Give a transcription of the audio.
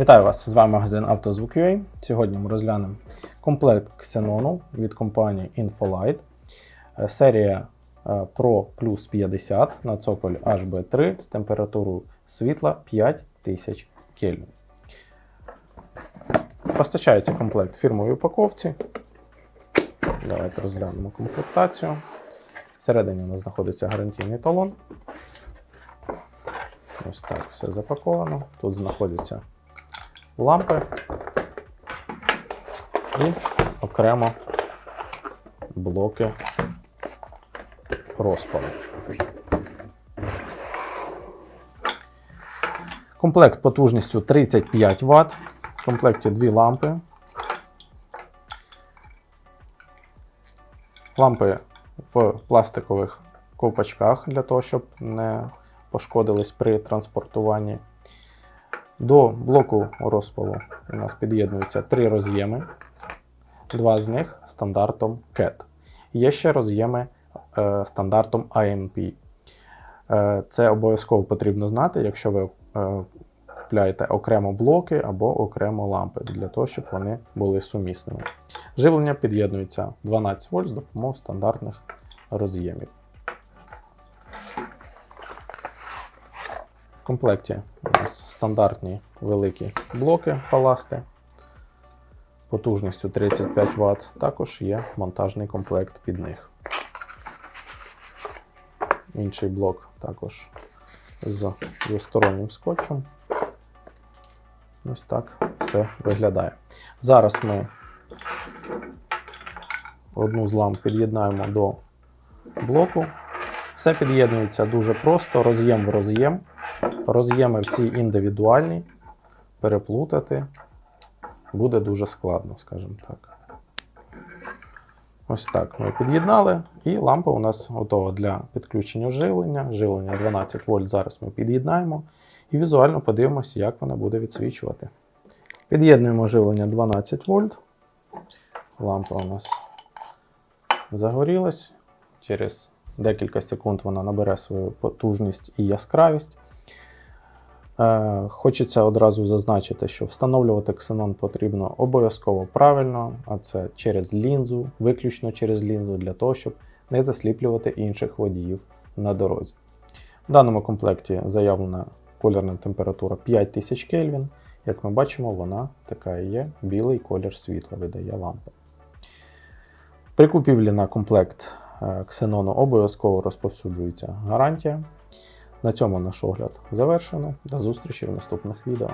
Вітаю вас! З вами магазин «Автозвук.UA». Сьогодні ми розглянемо комплект Xenon від компанії Infolight. Е, Серія е, Pro Plus 50 на цоколь HB3 з температурою світла 5000 Кельвін. Постачається комплект в фірмовій упаковці. Давайте розглянемо комплектацію. Всередині у нас знаходиться гарантійний талон. Ось так все запаковано. Тут знаходяться лампи і окремо блоки розпалу. Комплект потужністю 35 Вт. В комплекті дві лампи. Лампи в пластикових ковпачках для того, щоб не пошкодились при транспортуванні. До блоку розпалу у нас під'єднуються три роз'єми, два з них стандартом CAT. Є ще роз'єми е, стандартом IMP. Е, це обов'язково потрібно знати, якщо ви е, купляєте окремо блоки або окремо лампи, для того, щоб вони були сумісними. Живлення під'єднується 12 вольт з допомогою стандартних роз'ємів. Комплекті у нас стандартні великі блоки баласти потужністю 35 Вт. Також є монтажний комплект під них. Інший блок також з двостороннім скотчем. Ось так все виглядає. Зараз ми одну з ламп під'єднаємо до блоку. Все під'єднується дуже просто, роз'єм в роз'єм. Роз'єми всі індивідуальні. Переплутати буде дуже складно, скажімо так. Ось так ми під'єднали, і лампа у нас готова для підключення живлення. Живлення 12 вольт зараз ми під'єднаємо і візуально подивимося, як вона буде відсвічувати. Під'єднуємо живлення 12 вольт. Лампа у нас загорілась. Через декілька секунд вона набере свою потужність і яскравість. Е, Хочеться одразу зазначити, що встановлювати ксенон потрібно обов'язково правильно, а це через лінзу, виключно через лінзу, для того, щоб не засліплювати інших водіїв на дорозі. В даному комплекті заявлена кольорна температура 5000 Кельвін. Як ми бачимо, вона така і є, білий колір світла видає лампа. При купівлі на комплект ксенону обов'язково розповсюджується гарантія. На цьому наш огляд завершено. До зустрічі в наступних відео.